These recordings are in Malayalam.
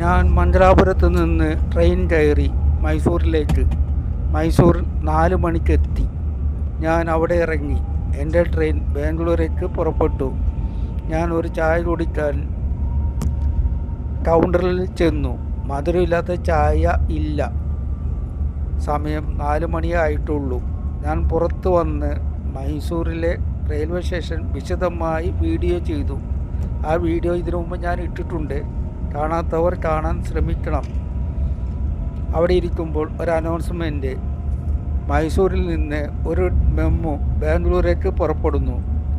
ഞാൻ മംഗലാപുരത്ത് നിന്ന് ട്രെയിൻ കയറി മൈസൂരിലേക്ക്. മൈസൂർ നാല് മണിക്കെത്തി ഞാൻ അവിടെ ഇറങ്ങി. എന്റെ ട്രെയിൻ ബാംഗ്ലൂരേക്ക് പുറപ്പെട്ടു. ഞാൻ ഒരു ചായ കുടിക്കാൻ കൗണ്ടറിൽ ചെന്നു. മധുരമില്ലാത്ത ചായ ഇല്ല. സമയം നാല് മണിയായിട്ടുള്ളൂ. ഞാൻ പുറത്ത് വന്ന് മൈസൂരിലെ റെയിൽവേ സ്റ്റേഷൻ വിശദമായി വീഡിയോ ചെയ്തു. ആ വീഡിയോ ഇതിനു മുമ്പ് ഞാൻ ഇട്ടിട്ടുണ്ട്. കാണാത്തവർ കാണാൻ ശ്രമിക്കണം. അവിടെ ഇരിക്കുമ്പോൾ ഒരു അനൗൺസ്മെന്റ് മൈസൂരിൽ നിന്ന് ഒരു മെമ്മു ബാംഗ്ലൂരേക്ക് പുറപ്പെടുന്നു.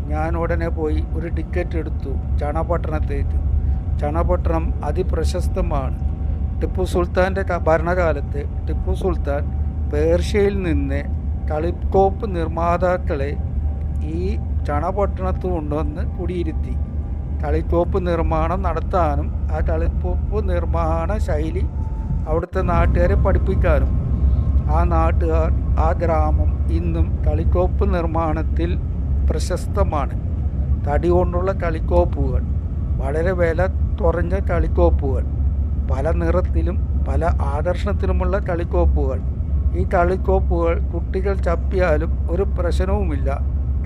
ഞാൻ ഉടനെ പോയി ഒരു ടിക്കറ്റ് എടുത്തു. ചണപട്ടണത്തേക്ക് ചണപട്ടണം അതിപ്രശസ്തമാണ്. ടിപ്പു സുൽത്താന്റെ ഭരണകാലത്ത് ടിപ്പു സുൽത്താൻ പേർഷ്യയിൽ നിന്ന് കളിക്കോപ്പ് നിർമ്മാതാക്കളെ ഈ ചണപട്ടണത്ത് കൊണ്ടുവന്ന് കുടിയിരുത്തി. കളിക്കോപ്പ് നിർമ്മാണം നടത്താനും ആ കളിക്കോപ്പ് നിർമ്മാണ ശൈലി അവിടുത്തെ നാട്ടുകാരെ പഠിപ്പിക്കാനും. ആ നാട്ടുകാർ ആ ഗ്രാമം ഇന്നും കളിക്കോപ്പ് നിർമ്മാണത്തിൽ പ്രശസ്തമാണ്. തടി കൊണ്ടുള്ള കളിക്കോപ്പുകൾ വളരെ വില കുറഞ്ഞ കളിക്കോപ്പുകൾ പല നിറത്തിലും പല ആകർഷണത്തിലുമുള്ള കളിക്കോപ്പുകൾ ഈ കളിക്കോപ്പുകൾ കുട്ടികൾ ചപ്പിയാലും ഒരു പ്രശ്നവുമില്ല.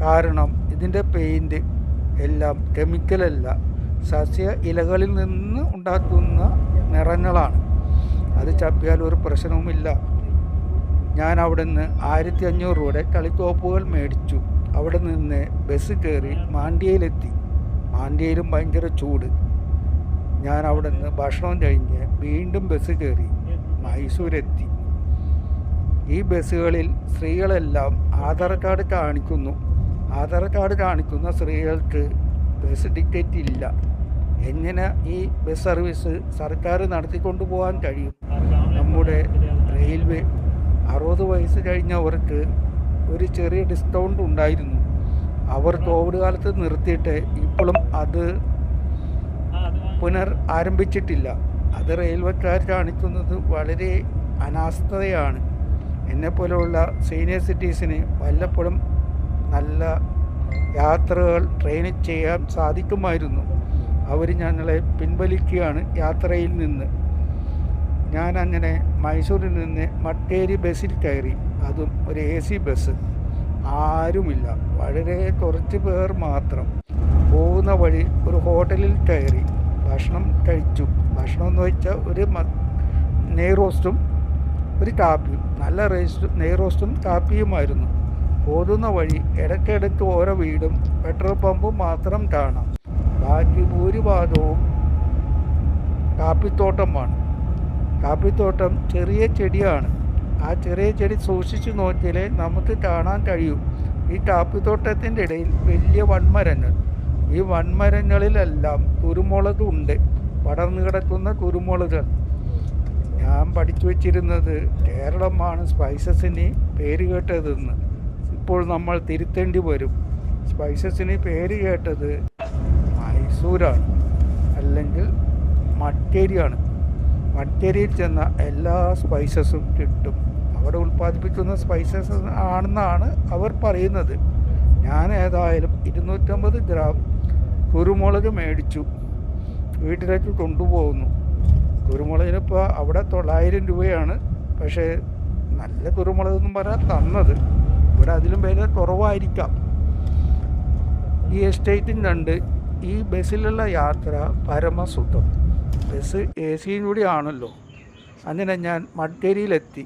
കാരണം ഇതിന്റെ പെയിന്റ് എല്ലാം കെമിക്കലല്ല സസ്യ ഇലകളിൽ നിന്ന് ഉണ്ടാക്കുന്ന നിറങ്ങളാണ്. അത് ചപ്പിയാൽ ഒരു പ്രശ്നവുമില്ല. ഞാൻ അവിടെ നിന്ന് ആയിരത്തി അഞ്ഞൂറ് രൂപയുടെ കളിത്തോപ്പുകൾ മേടിച്ചു. അവിടെ നിന്ന് ബസ് കയറി മാണ്ഡ്യയിലെത്തി. മാണ്ഡ്യയിലും ഭയങ്കര ചൂട്. ഞാൻ അവിടെ നിന്ന് ഭക്ഷണം കഴിഞ്ഞ് വീണ്ടും ബസ് കയറി മൈസൂരെത്തി. ഈ ബസ്സുകളിൽ സ്ത്രീകളെല്ലാം ആധാർ കാർഡ് കാണിക്കുന്നു. ആധാർ കാർഡ് കാണിക്കുന്ന സ്ത്രീകൾക്ക് ബസ് ടിക്കറ്റ് ഇല്ല. എങ്ങനെ ഈ ബസ് സർവീസ് സർക്കാർ നടത്തിക്കൊണ്ടു പോകാൻ കഴിയും? നമ്മുടെ റെയിൽവേ അറുപത് വയസ്സ് കഴിഞ്ഞവർക്ക് ഒരു ചെറിയ ഡിസ്കൗണ്ട് ഉണ്ടായിരുന്നു. അവർ കോവിഡ് കാലത്ത് നിർത്തിയിട്ട് ഇപ്പോഴും അത് പുനർ ആരംഭിച്ചിട്ടില്ല. അത് റെയിൽവേക്കാർ കാണിക്കുന്നത് വളരെ അനാസ്ഥതയാണ് എന്നെപ്പോലെയുള്ള സീനിയർ സിറ്റീസിന് വല്ലപ്പോഴും നല്ല യാത്രകൾ ട്രെയിനിൽ ചെയ്യാൻ സാധിക്കുമായിരുന്നു. അവർ ഞങ്ങളെ പിൻവലിക്കുകയാണ് യാത്രയിൽ നിന്ന്. ഞാൻ അങ്ങനെ മൈസൂരിൽ നിന്ന് മട്ടേരി ബസ്സിൽ കയറി. അതും ഒരു എ സി ബസ് ആരുമില്ല. വളരെ കുറച്ച് പേർ മാത്രം. പോകുന്ന വഴി ഒരു ഹോട്ടലിൽ കയറി. ഭക്ഷണം കഴിച്ചു. ഭക്ഷണം എന്ന് വെച്ചാൽ ഒരു നെയ് റോസ്റ്റും ഒരു കാപ്പിയും. നല്ല റേസ്റ്റ് നെയ് റോസ്റ്റും കാപ്പിയുമായിരുന്നു. പോകുന്ന വഴി ഇടയ്ക്കിടയ്ക്ക് ഓരോ വീടും പെട്രോൾ പമ്പും മാത്രം കാണാം. ബാക്കി ഭൂരിഭാഗവും കാപ്പിത്തോട്ടമാണ്. കാപ്പിത്തോട്ടം ചെറിയ ചെടിയാണ്. ആ ചെറിയ ചെടി സൂക്ഷിച്ചു നോക്കിയാലേ നമുക്ക് കാണാൻ കഴിയൂ. ഈ കാപ്പിത്തോട്ടത്തിന്റെ ഇടയിൽ വലിയ വൺമരങ്ങൾ ഈ വൺമരങ്ങളിലെല്ലാം കുരുമുളക് ഉണ്ട്. പടർന്നു കിടക്കുന്ന കുരുമുളക്. ഞാൻ പഠിച്ചു വച്ചിരുന്നത് കേരളമാണ് സ്പൈസസിന് പേര് കേട്ടതെന്ന്. ഇപ്പോൾ നമ്മൾ തിരുത്തേണ്ടി വരും. സ്പൈസസിന് പേര് കേട്ടത് മൈസൂരാണ്. അല്ലെങ്കിൽ മട്ടേരിയാണ്. മട്ടേരിയിൽ ചെന്ന എല്ലാ സ്പൈസസും കിട്ടും. അവിടെ ഉൽപ്പാദിപ്പിക്കുന്ന സ്പൈസസ് ആണെന്നാണ് അവർ പറയുന്നത്. ഞാൻ ഏതായാലും ഇരുന്നൂറ്റമ്പത് ഗ്രാം കുരുമുളക് മേടിച്ചു. വീട്ടിലേക്ക് കൊണ്ടുപോകുന്നു. കുരുമുളകിനിപ്പോൾ അവിടെ തൊള്ളായിരം രൂപയാണ്. പക്ഷേ നല്ല കുരുമുളകെന്നും പറയാൻ തന്നത്. ഇവിടെ അതിലും വില കുറവായിരിക്കാം. ഈ എസ്റ്റേറ്റും കണ്ട് ഈ ബസ്സിലുള്ള യാത്ര പരമസുഖം ബസ് എ സിയും കൂടി ആണല്ലോ. അങ്ങനെ ഞാൻ മട്ടേരിയിലെത്തി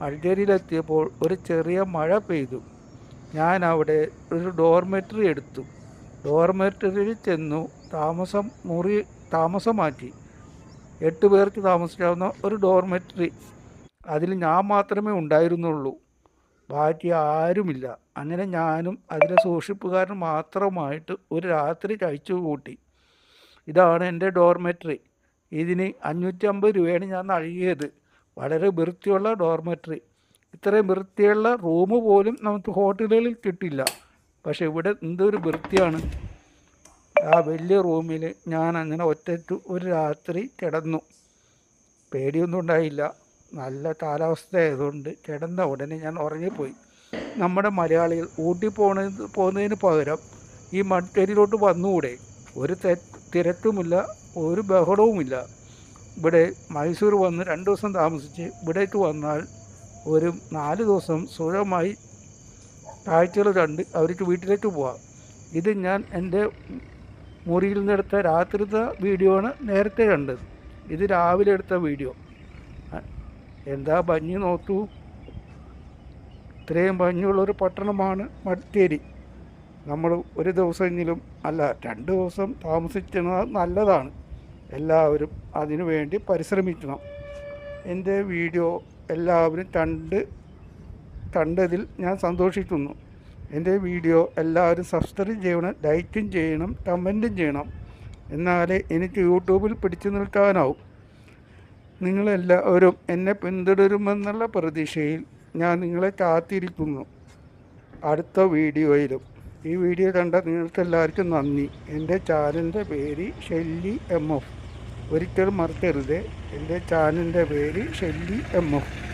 മട്ടേരിയിലെത്തിയപ്പോൾ ഒരു ചെറിയ മഴ പെയ്തു. ഞാൻ അവിടെ ഒരു ഡോർമെറ്ററി എടുത്തു. ഡോർമെറ്ററിയിൽ ചെന്നു താമസം മുറി താമസമാക്കി. എട്ട് പേർക്ക് താമസിക്കാവുന്ന ഒരു ഡോർമെറ്ററി അതിൽ ഞാൻ മാത്രമേ ഉണ്ടായിരുന്നുള്ളൂ. ബാക്കി ആരുമില്ല. അങ്ങനെ ഞാനും അതിലെ സൂക്ഷിപ്പുകാരൻ മാത്രമായിട്ട് ഒരു രാത്രി കഴിച്ചു കൂട്ടി. ഇതാണ് എന്റെ ഡോർമെറ്ററി ഇതിന് അഞ്ഞൂറ്റമ്പത് രൂപയാണ് ഞാൻ നൽകിയത്. വളരെ വൃത്തിയുള്ള ഡോർമെറ്ററി ഇത്രയും വൃത്തിയുള്ള റൂം പോലും നമുക്ക് ഹോട്ടലുകളിൽ കിട്ടില്ല. പക്ഷേ ഇവിടെ എന്തൊരു വൃത്തിയാണ്. ആ വലിയ റൂമിൽ ഞാൻ അങ്ങനെ ഒറ്റയ്ക്ക് ഒരു രാത്രി കിടന്നു. പേടിയൊന്നും ഉണ്ടായില്ല. നല്ല കാലാവസ്ഥ ആയതുകൊണ്ട് കിടന്ന ഉടനെ ഞാൻ ഉറങ്ങിപ്പോയി. നമ്മുടെ മലയാളികൾ ഊട്ടി പോകുന്നത് പോകുന്നതിന് പകരം ഈ മട്ടേരിയിലോട്ട് വന്നുകൂടെ? ഒരു തെ തിരക്കുമില്ല ഒരു ബഹളവുമില്ല. ഇവിടെ മൈസൂർ വന്ന് രണ്ട് ദിവസം താമസിച്ച് ഇവിടേക്ക് വന്നാൽ ഒരു നാല് ദിവസം സുഖമായി കാഴ്ചകൾ കണ്ട് അവർക്ക് വീട്ടിലേക്ക് പോവാം. ഇത് ഞാൻ എന്റെ മുറിയിൽ നിന്നെടുത്ത രാത്രിത്തെ വീഡിയോ ആണ് നേരത്തെ കണ്ടത്. ഇത് രാവിലെ എടുത്ത വീഡിയോ. എന്താ ഭംഗി നോക്കൂ. ഇത്രയും ഭംഗിയുള്ളൊരു പട്ടണമാണ് മട്ടേരി നമ്മൾ ഒരു ദിവസമെങ്കിലും അല്ല രണ്ട് ദിവസം താമസിക്കുന്നത് നല്ലതാണ്. എല്ലാവരും അതിനു വേണ്ടി പരിശ്രമിക്കണം. എന്റെ വീഡിയോ എല്ലാവരും കണ്ട് കണ്ടതിൽ ഞാൻ സന്തോഷിക്കുന്നു. എന്റെ വീഡിയോ എല്ലാവരും സബ്സ്ക്രൈബ് ചെയ്യണം ലൈക്കും ചെയ്യണം കമന്റും ചെയ്യണം. എന്നാലേ എനിക്ക് യൂട്യൂബിൽ പിടിച്ചു നിൽക്കാനാവും. നിങ്ങളെല്ലാവരും എന്നെ പിന്തുടരുമെന്നുള്ള പ്രതീക്ഷയിൽ ഞാൻ നിങ്ങളെ കാത്തിരിക്കുന്നു. അടുത്ത വീഡിയോയിലും. ഈ വീഡിയോ കണ്ട നിങ്ങൾക്കെല്ലാവർക്കും നന്ദി. എന്റെ ചാനലിന്റെ പേര് ഷെല്ലി എം എഫ്. ഒരിക്കലും മറക്കരുത്. എന്റെ ചാനലിന്റെ പേര് ഷെല്ലി എം എഫ്.